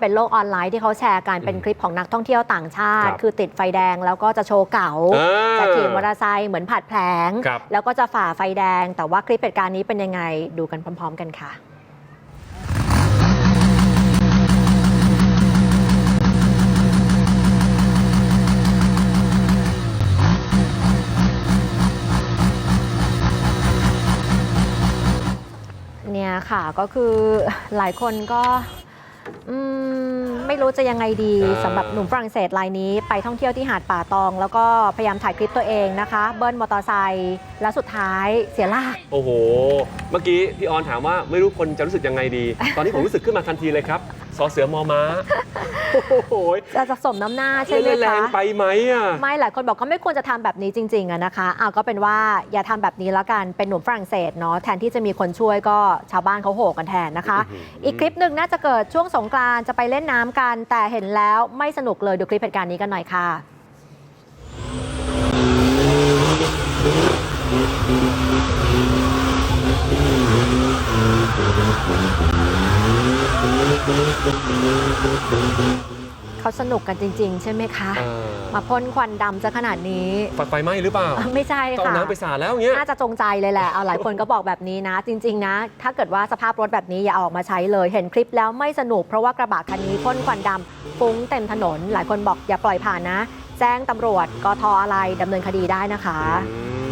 เป็นโลกออนไลน์ที่เขาแชร์กันเป็นคลิปของนักท่องเที่ยวต่างชาติ ครับคือติดไฟแดงแล้วก็จะโชว์เก๋าอ่าจะขี่มอเตอร์ไซค์เหมือนผัดแผลง ครับ แล้วก็จะฝ่าไฟแดง แต่ว่าคลิปเหตุการณ์นี้เป็นยังไงดูกันพร้อม ๆ กันค่ะ เนี่ยค่ะก็คือหลายคนก็ อืม ไม่รู้จะยังไงดีอ่าสำหรับหนุ่มฝรั่งเศสรายนี้ ไปท่องเที่ยวที่หาดป่าตอง แล้วก็พยายามถ่ายคลิปตัวเองนะคะ เบิ้ลมอเตอร์ไซค์แล้วสุดท้ายเสียหลักโอ้โห เมื่อกี้พี่ออนถามว่าไม่รู้คนจะรู้สึกยังไงดี ตอนนี้ผมรู้สึกขึ้นมาทันทีเลยครับ สอเสือมอม้า โอ้โหจะจะสมน้ำหน้าใช่ไหมเล่นแรคะ งไปไหมอะ ไม่หลายคนบอกก็ไม่ควรจะทำแบบนี้จริงๆอะนะคะเอาก็เป็นว่าอย่าทำแบบนี้แล้วกันเป็นหนุ่มฝรั่งเศสเนาะแทนที่จะมีคนช่วยก็ชาวบ้านเขาโหกันแทนนะคะ อื้อหืออี อีกคลิปหนึ่งน่าจะเกิดช่วงสงกรานต์จะไปเล่นน้ำกัน แต่เห็นแล้วไม่สนุกเลยดูคลิปเหตุการณ์นี้กันหน่อยค่ะ เขาสนุกกันจริง ๆ ใช่ไหมคะ เออมาพ่นควันดำจะขนาดนี้ไฟไฟไหม้หรือเปล่าไม่ใช่ต้องค่ะเอาน้ำไปสาดแล้วอย่างเงี้ย น่าจะจงใจเลยแหละ เอาหลายคนก็บอกแบบนี้นะ จริง ๆ นะ ถ้าเกิดว่าสภาพรถแบบนี้อย่าเอาออกมาใช้เลย เห็นคลิปแล้วไม่สนุกเพราะว่ากระบะคันนี้พ่นควันดำฟุ้งเต็มถนน หลายคนบอกอย่าปล่อยผ่านนะ แจ้งตำรวจกทอะไรดำเนินคดีได้นะคะ อืม